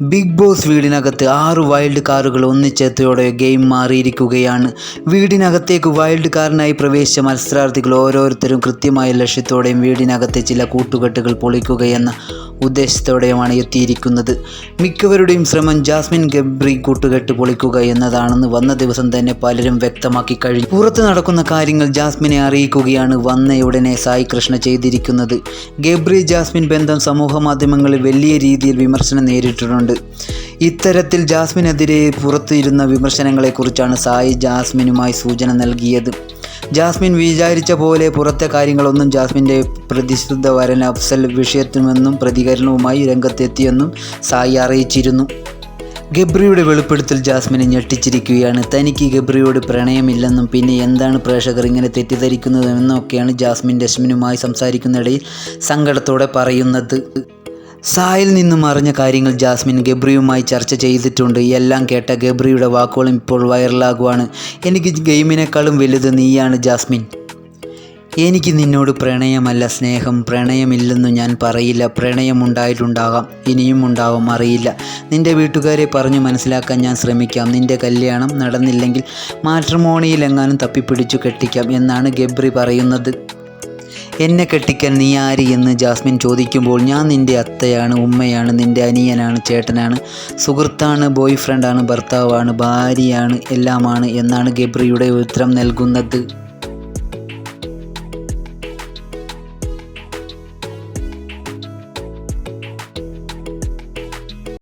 Big boss വീടിനകത്ത് ആറ് wild കാറുകൾ ഒന്നിച്ചെത്തിയോടെ ഗെയിം മാറിയിരിക്കുകയാണ്. വീടിനകത്തേക്ക് വൈൽഡ് കാറിനായി പ്രവേശിച്ച മത്സരാർത്ഥികൾ ഓരോരുത്തരും കൃത്യമായ ലക്ഷ്യത്തോടെയും വീടിനകത്തെ ചില കൂട്ടുകെട്ടുകൾ പൊളിക്കുകയെന്ന ഉദ്ദേശത്തോടെയുമാണ് എത്തിയിരിക്കുന്നത്. മിക്കവരുടെയും ശ്രമം ജാസ്മിൻ ഗബ്രി കൂട്ടുകെട്ട് പൊളിക്കുക എന്നതാണെന്ന് വന്ന ദിവസം തന്നെ പലരും വ്യക്തമാക്കി കഴിഞ്ഞു. പുറത്ത് നടക്കുന്ന കാര്യങ്ങൾ ജാസ്മിനെ അറിയിക്കുകയാണ് വന്നയുടനെ സായി കൃഷ്ണ ചെയ്തിരിക്കുന്നത്. ഗബ്രി ജാസ്മിൻ ബന്ധം സമൂഹ മാധ്യമങ്ങളിൽ വലിയ രീതിയിൽ വിമർശനം നേരിട്ടിട്ടുണ്ട്. ഇത്തരത്തിൽ ജാസ്മിനെതിരെ പുറത്തിരുന്ന വിമർശനങ്ങളെക്കുറിച്ചാണ് സായി ജാസ്മിനുമായി സൂചന നൽകിയത്. ജാസ്മിൻ വിചാരിച്ച പോലെ പുറത്തെ കാര്യങ്ങളൊന്നും ജാസ്മിന്റെ പ്രതിശ്രുത വരൻ അഫ്സൽ വിഷയത്തിനുമെന്നും പ്രതികരണവുമായി രംഗത്തെത്തിയെന്നും സായി അറിയിച്ചിരുന്നു. ഗബ്രിയുടെ വെളിപ്പെടുത്തൽ ജാസ്മിനെ ഞെട്ടിച്ചിരിക്കുകയാണ്. തനിക്ക് ഗബ്രിയോട് പ്രണയമില്ലെന്നും പിന്നെ എന്താണ് പ്രേക്ഷകർ ഇങ്ങനെ തെറ്റിദ്ധരിക്കുന്നതെന്നൊക്കെയാണ് ജാസ്മിൻ രശ്മിനുമായി സംസാരിക്കുന്നിടയിൽ സങ്കടത്തോടെ പറയുന്നത്. സായിൽ നിന്നും അറിഞ്ഞ കാര്യങ്ങൾ ജാസ്മിൻ ഗബ്രിയുമായി ചർച്ച ചെയ്തിട്ടുണ്ട്. എല്ലാം കേട്ട ഗബ്രിയുടെ വാക്കുകളും ഇപ്പോൾ വൈറലാകുവാണ്. എനിക്ക് ഗെയിമിനേക്കാളും വലുത് നീയാണ് ജാസ്മിൻ. എനിക്ക് നിന്നോട് പ്രണയമല്ല സ്നേഹം. പ്രണയമില്ലെന്നു ഞാൻ പറയില്ല. പ്രണയമുണ്ടായിട്ടുണ്ടാകാം. ഇനിയും ഉണ്ടാവും. അറിയില്ല. നിന്റെ വീട്ടുകാരെ പറഞ്ഞു മനസ്സിലാക്കാൻ ഞാൻ ശ്രമിക്കാം. നിന്റെ കല്യാണം നടന്നില്ലെങ്കിൽ മാട്രിമോണിയിൽ എങ്ങാനും തപ്പിപ്പിടിച്ചു കെട്ടിക്കാം എന്നാണ് ഗബ്രി പറയുന്നത്. എന്നെ കെട്ടിക്കാൻ നീ ആര് എന്ന് ജാസ്മിൻ ചോദിക്കുമ്പോൾ ഞാൻ നിന്റെ അത്തയാണ് ഉമ്മയാണ് നിന്റെ അനിയനാണ് ചേട്ടനാണ് സുഹൃത്താണ് ബോയ് ഫ്രണ്ടാണ് ഭർത്താവാണ് ഭാര്യയാണ് എല്ലാമാണ് എന്നാണ് ഗബ്രിയുടെ ഉത്തരം നൽകുന്നത്.